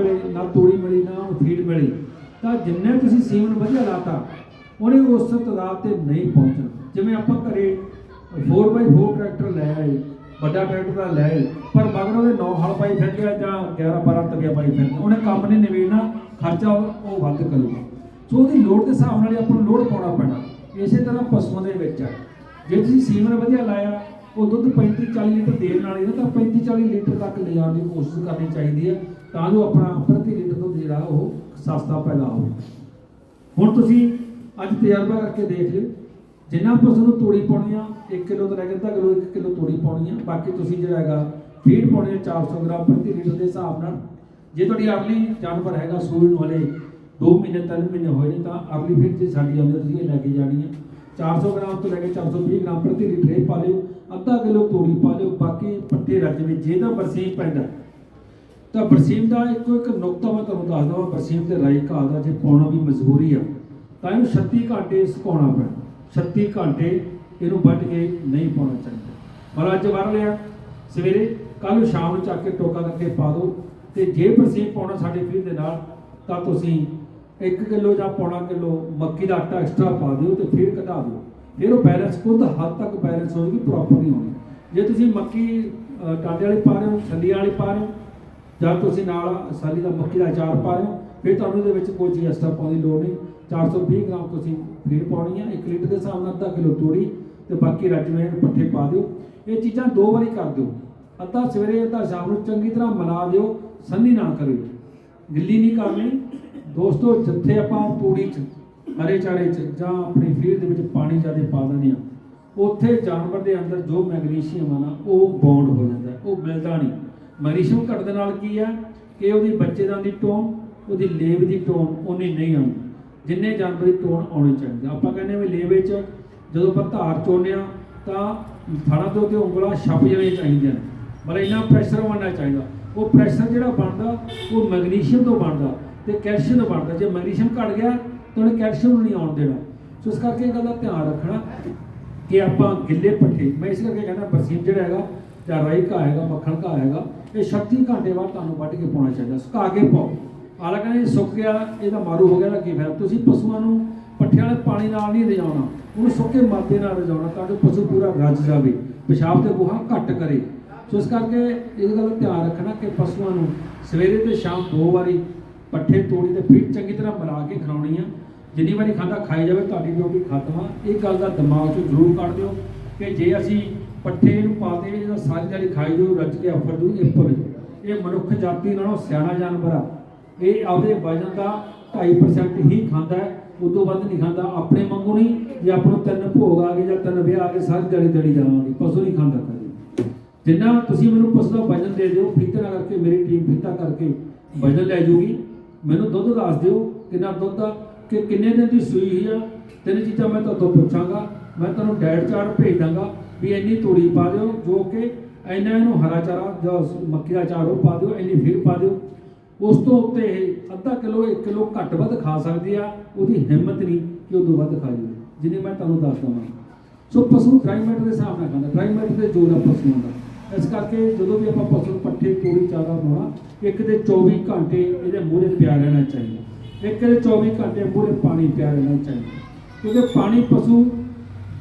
ਮਿਲੇ ਨਾ ਤੋੜੀ ਮਿਲੀ, ਨਾ ਉਹਨੂੰ ਫੀਡ ਮਿਲੀ। ਤਾਂ ਜਿੰਨੇ ਤੁਸੀਂ ਸੀਮਨ ਵਧੀਆ ਲਾਤਾ, ਉਹਨੇ ਉਸ ਤਦਾਦ ਤੇ ਨਹੀਂ ਪਹੁੰਚਣਾ। ਜਿਵੇਂ ਆਪਾਂ ਘਰੇ 4x4 ਟਰੈਕਟਰ ਲੈ ਆਏ, ਵੱਡਾ ਟਰੈਕਟਰ ਦਾ ਲੈ ਆਏ, ਪਰ ਮਗਰ ਉਹਦੇ 9 ਹਲ ਪਾਈ ਫਿਰ ਗਿਆ ਜਾਂ 11 12 ਤਵੀਆਂ ਪਾਈ ਫਿਰ ਉਹਨੇ ਕੰਮ ਨਹੀਂ ਨਿਬੇੜਨਾ, ਖਰਚਾ ਉਹ ਵੱਧ ਕਰੂਗਾ। ਸੋ ਉਹਦੀ ਲੋੜ ਦੇ ਹਿਸਾਬ ਨਾਲ ਹੀ ਆਪਾਂ ਨੂੰ ਲੋਡ ਪਾਉਣਾ ਪੈਣਾ। ਇਸੇ ਤਰ੍ਹਾਂ ਪਸ਼ੂਆਂ ਦੇ ਵਿੱਚ ਆ। ਜੇ ਤੁਸੀਂ ਸੀਮਨ ਵਧੀਆ ਲਾਇਆ ਉਹ ਦੁੱਧ 35 40 ਲੀਟਰ ਦੇਣ ਵਾਲੀ ਨਾ ਤਾਂ 35 40 ਲੀਟਰ ਤੱਕ ਲਿਜਾਣ ਦੀ ਕੋਸ਼ਿਸ਼ ਕਰਨੀ ਚਾਹੀਦੀ ਹੈ ਤਾਂ ਜੋ ਆਪਣਾ ਪ੍ਰਤੀ ਲੀਟਰ ਦੁੱਧ ਜਿਹੜਾ ਉਹ ਸਸਤਾ ਪੈਦਾ ਹੋਵੇ। ਹੁਣ ਤੁਸੀਂ ਅੱਜ ਤਜਰਬਾ ਕਰਕੇ ਦੇਖ ਲਿਓ। ਜਿੰਨਾ ਪਸ਼ੂ ਨੂੰ ਤੋੜੀ ਪਾਉਣੀ ਆ 1 ਕਿਲੋ ਤੋਂ ਲੈ ਕੇ ਅੱਧਾ ਕਿਲੋ 1 ਕਿਲੋ ਤੋੜੀ ਪਾਉਣੀ ਆ। ਬਾਕੀ ਤੁਸੀਂ ਜਿਹੜਾ ਹੈਗਾ ਫੀਡ ਪਾਉਣੀ ਆ 400 ਗ੍ਰਾਮ ਪ੍ਰਤੀ ਲੀਟਰ ਦੇ ਹਿਸਾਬ ਨਾਲ। ਜੇ ਤੁਹਾਡੀ ਅਰਲੀ ਜਾਨਵਰ ਹੈਗਾ ਸੂਣ ਵਾਲੇ 2 ਮਹੀਨੇ 3 ਮਹੀਨੇ ਹੋਏ ਨੇ ਤਾਂ ਅਰਲੀ ਫੀਡ ਜੇ ਸਾਡੀ ਆਉਂਦੀ ਆ, ਤੁਸੀਂ ਇਹ ਲੈ ਕੇ ਜਾਣੀ ਆ। 400 ਗ੍ਰਾਮ ਤੋਂ ਲੈ ਕੇ 420 ਗ੍ਰਾਮ ਪ੍ਰਤੀ ਲੀਟਰ ਇਹ ਪਾ ਲਿਓ। ਅੱਧਾ ਕਿਲੋ ਤੋੜੀ ਪਾ ਲਿਓ, ਬਾਕੀ ਪੱਠੇ ਰੱਜ ਵਿੱਚ ਜਿਹਦਾ ਬਰਸੀਮ ਪੈਂਦਾ। ਤਾਂ ਬਰਸੀਮ ਦਾ ਇੱਕੋ ਇੱਕ ਨੁਕਤਾ ਮੈਂ ਤੁਹਾਨੂੰ ਦੱਸ ਦਵਾਂ ਬਰਸੀਮ ਦੇ ਰਾਈ ਘਾਹ ਦਾ ਜੇ ਪਾਉਣਾ ਵੀ ਮਜਬੂਰੀ ਆ, ਤਾਂ ਇਹਨੂੰ 36 ਘੰਟੇ ਸੁਕਾਉਣਾ ਪੈਣਾ। 36 ਘੰਟੇ ਇਹਨੂੰ ਵੱਢ ਕੇ ਨਹੀਂ ਪਾਉਣਾ ਚਾਹੀਦਾ। ਪਰ ਅੱਜ ਵਰ ਲਿਆ। ਸਵੇਰੇ ਕੱਲ ਨੂੰ ਸ਼ਾਮ ਨੂੰ ਚੱਕ ਕੇ ਟੋਕਾ ਕਰਕੇ ਪਾ ਦਿਓ। ਤੇ ਜੇ ਬਰਸੀਮ ਪਾਉਣਾ ਸਾਡੇ ਫੀਡ ਦੇ ਨਾਲ, ਤਾਂ ਤੁਸੀਂ 1 ਕਿਲੋ ਜਾਂ ਪੌਣਾ ਕਿਲੋ ਮੱਕੀ ਦਾ ਆਟਾ ਐਕਸਟਰਾ ਪਾ ਦਿਓ ਤੇ ਫਿਰ ਕਢਾ ਦਿਓ। ਫਿਰ ਉਹ ਬੈਲੈਂਸ ਖੁਦ ਹੱਦ ਤੱਕ ਬੈਲੈਂਸ ਹੋਏਗੀ ਪ੍ਰੋਪਰ ਨਹੀਂ ਹੋਣੀ ਜੇ ਤੁਸੀਂ ਮੱਕੀ ਅ, ਟਾਂਡੇ ਵਾਲੀ ਪਾ ਰਹੇ ਹੋ ਛੱਲੀ ਵਾਲੀ ਪਾ ਰਹੇ ਹੋ ਜਾਂ ਤੁਸੀਂ ਨਾਲ ਸਾਲੀ ਦਾ ਮੱਕੀ ਦਾ ਅਚਾਰ ਪਾ ਰਹੇ ਹੋ ਫਿਰ ਤੁਹਾਨੂੰ ਇਹਦੇ ਵਿੱਚ ਕੋਈ ਚੀਜ਼ ਐਕਸਟਰਾ ਪਾਉਣ ਦੀ ਲੋੜ ਨਹੀਂ। 420 ਗ੍ਰਾਮ ਤੁਸੀਂ ਫੀਡ ਪਾਉਣੀ ਹੈ 1 ਲੀਟਰ ਦੇ ਹਿਸਾਬ ਨਾਲ ਅੱਧਾ ਕਿਲੋ ਤੋੜੀ ਤੇ ਬਾਕੀ ਰਜਵੇਂ ਪੱਠੇ ਪਾ ਦਿਓ। ਇਹ ਚੀਜ਼ਾਂ ਦੋ ਵਾਰੀ ਕਰ ਦਿਓ। ਅੱਧਾ ਸਵੇਰੇ ਅੱਧਾ ਸ਼ਾਮ ਨੂੰ ਚੰਗੀ ਤਰ੍ਹਾਂ ਮਿਲਾ ਦਿਓ ਸੰਨੀ ਨਾ ਕਰਿਓ ਗਿੱਲੀ ਨਹੀਂ ਕਰਨੀ। ਦੋਸਤੋ ਜਿੱਥੇ ਆਪਾਂ ਤੂੜੀ ਚ ਹਰੇ ਚਾਰੇ ਚ ਜਾਂ ਆਪਣੀ ਫੀਲਡ ਦੇ ਵਿੱਚ ਪਾਣੀ ਜ਼ਿਆਦਾ ਪਾ ਦਿੰਦੇ ਆ। ਉੱਥੇ ਜਾਨਵਰ ਦੇ ਅੰਦਰ ਜੋ ਮੈਗਨੀਸ਼ੀਅਮ ਆ ਨਾ, ਉਹ ਬੌਂਡ ਹੋ ਜਾਂਦਾ, ਉਹ ਮਿਲਦਾ ਨਹੀਂ। ਮੈਗਨੀਸ਼ੀਅਮ ਘਟਣ ਦੇ ਨਾਲ ਕੀ ਹੈ ਕਿ ਉਹਦੀ ਬੱਚੇਦਾਨ ਦੀ ਟੋਨ, ਉਹਦੀ ਲੇਵ ਦੀ ਟੋਨ ਉਨੀ ਨਹੀਂ ਆਉਂਦੀ। ਜਿੰਨੇ ਜਾਨਵਰ ਦੀ ਟੋਨ ਆਉਣੀ ਚਾਹੀਦੀ ਆਪਾਂ ਕਹਿੰਦੇ ਵੀ ਲੇਵ ਵਿੱਚ ਜਦੋਂ ਆਪਾਂ ਧਾਰ ਚੋਣਿਆ ਤਾਂ ਫੜਾ ਤੋਂ ਤੇ ਉਂਗਲਾਂ ਛਪ ਜਾਣੀਆਂ ਚਾਹੀਦੀਆਂ ਨੇ। ਮਤਲਬ ਇੰਨਾ ਪ੍ਰੈਸ਼ਰ ਬਣਨਾ ਚਾਹੀਦਾ। ਉਹ ਪ੍ਰੈਸ਼ਰ ਜਿਹੜਾ ਬਣਦਾ, ਉਹ ਮੈਗਨੀਸ਼ੀਅਮ ਤੋਂ ਬਣਦਾ ਤੇ ਕੈਲਸ਼ੀਅਮ ਤੋਂ ਬਣਦਾ। ਜੇ ਮੈਗਨੀਸ਼ੀਅਮ ਘਟ ਗਿਆ ਤਾਂ ਕੈਲਸ਼ੀਅਮ ਨੂੰ ਨਹੀਂ ਆਉਣ ਦੇਣਾ। ਸੋ ਇਸ ਕਰਕੇ ਇਹ ਗੱਲ ਦਾ ਧਿਆਨ ਰੱਖਣਾ ਕਿ ਆਪਾਂ ਗਿੱਲੇ ਪੱਠੇ, ਮੈਂ ਇਸ ਕਰਕੇ ਕਹਿੰਦਾ ਬਰਸੀਮ ਜਿਹੜਾ ਹੈਗਾ, ਜਾਂ ਰਾਈ ਘਾਹ ਹੈਗਾ, ਮੱਖਣ ਘਾਹ ਹੈਗਾ, ਇਹ 36 ਘੰਟੇ ਬਾਅਦ ਤੁਹਾਨੂੰ ਵੱਢ ਕੇ ਪਾਉਣਾ ਚਾਹੀਦਾ। ਸੁਕਾ ਕੇ ਪਾਓ। ਹਾਲਾਂਕਿ ਇਹ ਸੁੱਕ ਗਿਆ, ਇਹਦਾ ਮਾਰੂ ਹੋ ਗਿਆ ਨਾ ਕੀ ਫਾਇਦਾ? ਤੁਸੀਂ ਪਸ਼ੂਆਂ ਨੂੰ ਪੱਠੇ ਵਾਲੇ ਪਾਣੀ ਨਾਲ ਨਹੀਂ ਰਜਾਉਣਾ। ਉਹਨੂੰ ਸੁੱਕੇ ਮਾਦੇ ਨਾਲ ਰਜਾਉਣਾ ਤਾਂ ਕਿ ਪਸ਼ੂ ਪੂਰਾ ਰੱਜ ਜਾਵੇ। ਪਿਸ਼ਾਬ ਤੇ ਗੋਹਾ ਘੱਟ ਕਰੇ। ਸੋ ਇਸ ਕਰਕੇ ਇਹ ਗੱਲ ਦਾ ਧਿਆਨ ਰੱਖਣਾ ਕਿ ਪਸ਼ੂਆਂ ਨੂੰ ਸਵੇਰੇ ਤੇ ਸ਼ਾਮ ਦੋ ਵਾਰੀ ਪੱਠੇ ਤੋੜੀ ਤੇ ਫਿਰ ਚੰਗੀ ਤਰ੍ਹਾਂ ਮਿਲਾ ਕੇ ਖਿਲਾਉਣੀ ਆ। ਜਿੰਨੀ ਵਾਰੀ ਖਾਂਦਾ ਖਾਈ ਜਾਵੇ, ਤੁਹਾਡੀ ਡਿਊਟੀ ਖਤਮ ਆ ਇਹ ਗੱਲ ਦਾ ਦਿਮਾਗ 'ਚੋਂ ਜ਼ਰੂਰ ਕੱਢ ਦਿਓ ਕਿ ਜੇ ਅਸੀਂ ਪੱਠੇ ਨੂੰ ਪਾ ਦੇ ਜਿਹੜਾ ਸਾਰੀ ਦਿਹਾੜੀ ਖਾਈ ਜਾਊ, ਰੱਜ ਕੇ ਅਫਰ ਦੂ ਇਹ ਭੁੱਲ ਇਹ ਮਨੁੱਖ ਜਾਤੀ ਨਾਲੋਂ ਸਿਆਣਾ ਜਾਨਵਰ ਆ। ਇਹ ਆਪਦੇ ਵਜਨ ਦਾ 2.5% ਹੀ ਖਾਂਦਾ ਹੈ, ਉਦੋਂ ਵੱਧ ਨਹੀਂ ਖਾਂਦਾ, ਆਪਣੇ ਵਾਂਗੂ ਨਹੀਂ, ਜੇ ਆਪਾਂ ਨੂੰ ਤਿੰਨ ਭੋਗ ਆ ਗਏ ਜਾਂ ਤਿੰਨ ਵਿਆਹ ਆ ਕੇ ਸਾਰੀ ਦਿਹਾੜੀ ਦਿਹਾੜੀ ਜਾਵਾਂਗੇ, ਪਸ਼ੂ ਨਹੀਂ ਖਾਂਦਾ ਕਦੇ। ਜਿੰਨਾ ਤੁਸੀਂ ਮੈਨੂੰ ਪਸ਼ੂ ਦਾ ਵਜਨ ਦੇ ਦਿਓ ਫੀਤਾ ਕਰਕੇ, ਮੇਰੀ ਟੀਮ ਫੀਤਾ ਕਰਕੇ ਵਜਨ ਲੈ ਜੂਗੀ। ਮੈਨੂੰ ਦੁੱਧ ਦੱਸ ਦਿਓ ਕਿੰਨਾ ਦੁੱਧ ਆ, ਕਿ ਕਿੰਨੇ ਦਿਨ ਦੀ ਸੂਈ ਹੋਈ ਆ। ਤਿੰਨ ਚੀਜ਼ਾਂ ਮੈਂ ਤੁਹਾਨੂੰ ਪੁੱਛਾਂਗਾ, ਮੈਂ ਤੁਹਾਨੂੰ ਡੈਡ ਚਾਰਟ ਭੇਜ ਦਾਂਗਾ ਵੀ ਇੰਨੀ ਤੂੜੀ ਪਾ ਦਿਓ, ਜੋ ਕਿ ਇੰਨਾ ਇਹਨੂੰ ਹਰਾ ਚਾਰਾ ਜਾਂ ਮੱਕੀ ਦਾ ਚਾਰ ਉਹ ਪਾ ਦਿਓ, ਇੰਨੀ ਫਿਰ ਪਾ ਦਿਓ। ਉਸ ਤੋਂ ਉੱਤੇ ਇਹ ਅੱਧਾ ਕਿਲੋ 1 ਕਿਲੋ ਘੱਟ ਵੱਧ ਖਾ ਸਕਦੀ ਆ, ਉਹਦੀ ਹਿੰਮਤ ਨਹੀਂ ਕਿ ਉਹ ਤੋਂ ਵੱਧ ਖਾ ਜਾਵੇ, ਜਿੰਨੇ ਮੈਂ ਤੁਹਾਨੂੰ ਦੱਸ ਦਵਾਂ। ਸੋ ਪਸ਼ੂ ਡਰਾਈ ਦੇ ਹਿਸਾਬ ਨਾਲ ਖਾਂਦਾ ਡਰਾਈ ਤੇ ਜੋਰ ਆ ਪਸ਼ੂਆਂ ਦਾ ਇਸ ਕਰਕੇ ਜਦੋਂ ਵੀ ਆਪਾਂ ਪਸ਼ੂ ਨੂੰ ਪੱਠੇ, ਤੂੜੀ, ਚਾਰਾ ਪਾਉਣਾ ਇੱਕ ਦੇ 24 ਘੰਟੇ ਇਹਦੇ ਮੂਹਰੇ ਪਿਆ ਰਹਿਣਾ ਚਾਹੀਦਾ। ਇੱਕ ਦੇ 24 ਘੰਟੇ ਮੂਹਰੇ ਪਾਣੀ ਪਿਆ ਰਹਿਣਾ ਚਾਹੀਦਾ। ਕਿਉਂਕਿ ਪਾਣੀ ਪਸ਼ੂ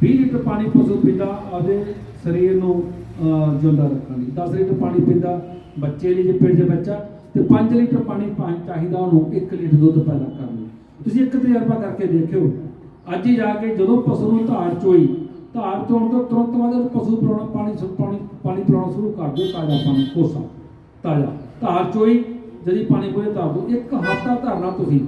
20 ਲੀਟਰ ਪਾਣੀ ਪਸ਼ੂ ਪੀਂਦਾ ਆਪਦੇ ਸਰੀਰ ਨੂੰ ਅਹ, ਜਿਉਂਦਾ ਰੱਖਣ ਲਈ। 10 ਲੀਟਰ ਪਾਣੀ ਪੀਂਦਾ ਬੱਚੇ ਲਈ ਜੇ ਪੇਟ ਦੇ ਬੱਚਾ ਤੇ 5 ਲੀਟਰ ਪਾਣੀ ਪਾ- ਚਾਹੀਦਾ ਉਹਨੂੰ 1 ਲੀਟਰ ਦੁੱਧ ਪੈਦਾ ਕਰਨ ਲਈ। ਤੁਸੀਂ ਇੱਕ ਤਜਰਬਾ ਕਰਕੇ ਦੇਖਿਓ। ਅੱਜ ਹੀ ਜਾ ਕੇ ਜਦੋਂ ਪਸ਼ੂ ਨੂੰ ਧਾਰ ਚੋਈ ਧਾਰ ਚੋਣ ਤੋਂ ਤੁਰੰਤ ਬਾਅਦ ਪਸ਼ੂ ਪਿਲਾਉਣਾ ਪਾਣੀ ਪਾਣੀ ਪਾਣੀ ਪਿਲਾਉਣਾ ਸ਼ੁਰੂ ਕਰ ਦਿਓ ਤਾਜ਼ਾ ਪਾਣੀ ਕੋਸਾ ਤਾਜ਼ਾ। ਧਾਰ ਚੋਈ, ਜਦੀ ਪਾਣੀ ਪੂਰੇ ਧਾਰ ਦਿਓ ਇੱਕ ਹਫ਼ਤਾ ਧਰਨਾ ਤੁਸੀਂ।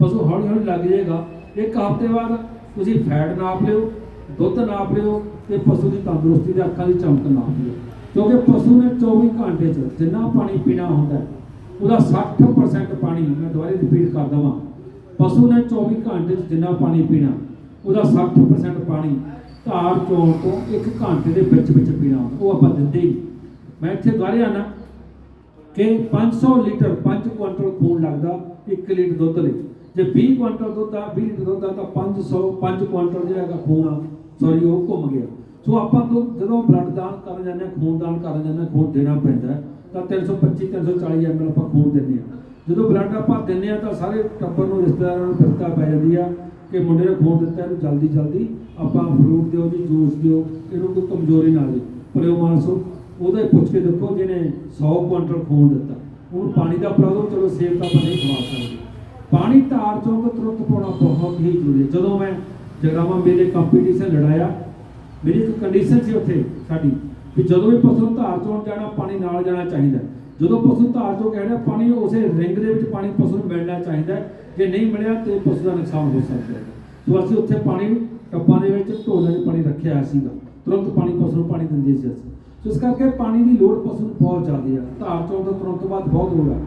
ਪਸ਼ੂ ਹੌਲੀ ਹੌਲੀ ਲੱਗ ਜਾਏਗਾ। ਇੱਕ ਹਫ਼ਤੇ ਬਾਅਦ ਤੁਸੀਂ ਫੈਟ ਨਾਪ ਲਿਓ, ਦੁੱਧ ਨਾਪ ਲਿਓ ਤੇ ਪਸ਼ੂ ਦੀ ਤੰਦਰੁਸਤੀ ਦੇ ਅੱਖਾਂ ਦੀ ਚਮਕ ਨਾਪ ਲਿਓ। ਕਿਉਂਕਿ ਪਸ਼ੂ ਨੇ 24 ਘੰਟੇ 'ਚ ਜਿੰਨਾ ਪਾਣੀ ਪੀਣਾ ਹੁੰਦਾ ਉਹਦਾ 60% ਪਾਣੀ ਮੈਂ ਦੁਬਾਰੇ ਰਿਪੀਟ ਕਰ ਦਵਾਂ। ਪਸ਼ੂ ਨੇ 24 ਘੰਟੇ 'ਚ ਜਿੰਨਾ ਪਾਣੀ ਪੀਣਾ, ਉਹਦਾ 60% ਪਾਣੀ ਧਾਰ ਚੋਣ ਤੋਂ 1 ਘੰਟੇ ਦੇ ਵਿੱਚ ਵਿੱਚ ਪੀਣਾ ਹੁੰਦਾ। ਉਹ ਆਪਾਂ ਦਿੰਦੇ ਹੀ ਮੈਂ ਇੱਥੇ ਦੁਬਾਰੇ ਆਣਾ ਕਿ 500 ਲੀਟਰ 5 ਕੁਇੰਟਲ ਖੂਨ ਲੱਗਦਾ 1 ਲੀਟਰ ਦੁੱਧ ਲਈ। ਜੇ 20 ਕੁਇੰਟਲ ਦੁੱਧ ਆ 20 ਲੀਟਰ ਦੁੱਧ ਆ ਤਾਂ 500 5 ਕੁਇੰਟਲ ਜਿਹੜਾ ਹੈਗਾ ਖੂਨ ਆ ਸੌਰੀ ਉਹ ਘੁੰਮ ਗਿਆ। ਸੋ ਆਪਾਂ ਤੋਂ ਜਦੋਂ ਬਲੱਡ ਦਾਨ ਕਰਨ ਜਾਂਦੇ ਹਾਂ ਖੂਨ ਦਾਨ ਕਰਨ ਜਾਂਦੇ ਹਾਂ ਖੂਨ ਦੇਣਾ ਪੈਂਦਾ ਹੈ, ਤਾਂ 325 340 ਐਮਐਲ ਆਪਾਂ ਖੂਨ ਦਿੰਦੇ ਹਾਂ। ਜਦੋਂ ਬਲੱਡ ਆਪਾਂ ਦਿੰਦੇ ਆ ਤਾਂ ਸਾਰੇ ਟੱਬਰ ਨੂੰ ਰਿਸ਼ਤੇਦਾਰਾਂ ਨੂੰ ਬਿਰਤਾ ਪੈ ਜਾਂਦੀ ਆ ਕਿ ਮੁੰਡੇ ਨੇ ਖੂਨ ਦਿੱਤਾ ਇਹਨੂੰ ਜਲਦੀ ਜਲਦੀ ਆਪਾਂ ਫਰੂਟ ਦਿਓ ਜੀ ਜੂਸ ਦਿਓ ਇਹਨੂੰ ਕੋਈ ਕਮਜ਼ੋਰੀ ਨਾ ਆਵੇ। ਪਰ ਉਹ ਮਾਨਸੋ ਉਹਦੇ ਪੁੱਛ ਕੇ ਦੇਖੋ ਜਿਹਨੇ 100 ਕੁਇੰਟਲ ਖੂਨ ਦਿੱਤਾ। ਉਹਨੂੰ ਪਾਣੀ ਦਾ ਪਿਲਾ ਚਲੋ ਸੇਬ ਤਾਂ ਆਪਾਂ ਨਹੀਂ ਖਵਾ ਸਕਦੇ। ਪਾਣੀ ਧਾਰ ਚੋਂ ਤੁਰੰਤ ਪਾਉਣਾ ਬਹੁਤ ਹੀ ਜ਼ਰੂਰੀ ਹੈ। ਜਦੋਂ ਮੈਂ ਜਗਰਾਵਾਂ ਮੇਲੇ ਕੰਪੀਟੀਸ਼ਨ ਲੜਾਇਆ, ਮੇਰੀ ਇੱਕ ਕੰਡੀਸ਼ਨ ਸੀ ਉੱਥੇ ਸਾਡੀ ਵੀ ਜਦੋਂ ਵੀ ਪਸ਼ੂ ਨੂੰ ਧਾਰ ਚੋਂ ਜਾਣਾ, ਪਾਣੀ ਨਾਲ ਜਾਣਾ ਚਾਹੀਦਾ ਜਦੋਂ ਪਸ਼ੂ ਧਾਰ ਚੋਂ ਕਹਿ ਰਿਹਾ, ਪਾਣੀ ਉਸੇ ਰਿੰਗ ਦੇ ਵਿੱਚ ਪਾਣੀ ਪਸ਼ੂ ਨੂੰ ਮਿਲਣਾ ਚਾਹੀਦਾ ਜੇ ਨਹੀਂ ਮਿਲਿਆ ਤੇ ਪਸ਼ੂ ਦਾ ਨੁਕਸਾਨ ਹੋ ਸਕਦਾ ਹੈ। ਸੋ ਅਸੀਂ ਉੱਥੇ ਪਾਣੀ, ਟੱਬਾਂ ਦੇ ਵਿੱਚ ਢੋਲਾਂ 'ਚ ਪਾਣੀ ਰੱਖਿਆ ਹੋਇਆ ਸੀਗਾ। ਤੁਰੰਤ ਪਾਣੀ ਪਸ਼ੂ ਨੂੰ ਪਾਣੀ ਦਿੰਦੇ ਸੀ ਅਸੀਂ। ਸੋ ਇਸ ਕਰਕੇ ਪਾਣੀ ਦੀ ਲੋੜ ਪਸ਼ੂ ਨੂੰ ਬਹੁਤ ਜ਼ਿਆਦਾ ਹੈ। ਧਾਰ ਚੋਂ ਤੋਂ ਤੁਰੰਤ ਬਾਅਦ ਬਹੁਤ ਲੋੜ ਹੈ।